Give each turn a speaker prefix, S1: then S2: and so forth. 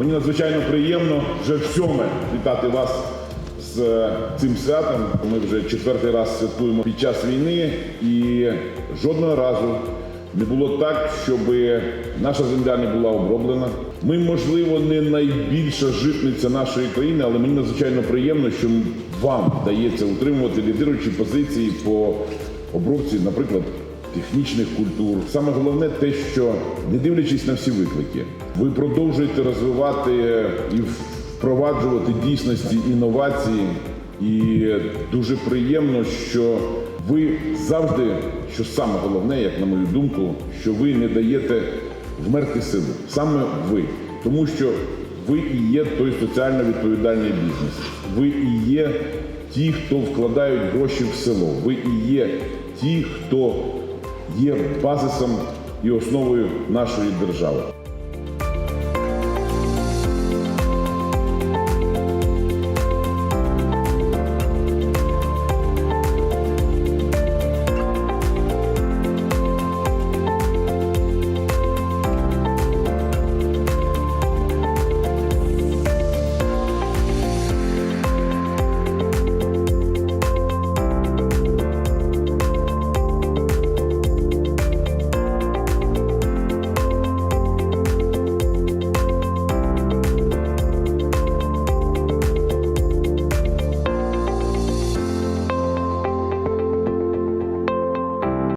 S1: Мені надзвичайно приємно вже в сьоме вітати вас з е, цим святом. Ми вже четвертий раз святкуємо під час війни, і жодного разу не було так, щоб наша земля не була оброблена. Ми, можливо, не найбільша житниця нашої країни, але мені надзвичайно приємно, що вам вдається утримувати лідируючі позиції по обробці, наприклад, технічних культур. Саме головне те, що не дивлячись на всі виклики, ви продовжуєте розвивати і впроваджувати дійсності інновації. І дуже приємно, що ви завжди, що саме головне, як на мою думку, що ви не даєте вмерти силу. Саме ви. Тому що ви і є той соціально відповідальний бізнес. Ви і є ті, хто вкладають гроші в село. Ви і є ті, хто є базисом і основою нашої держави.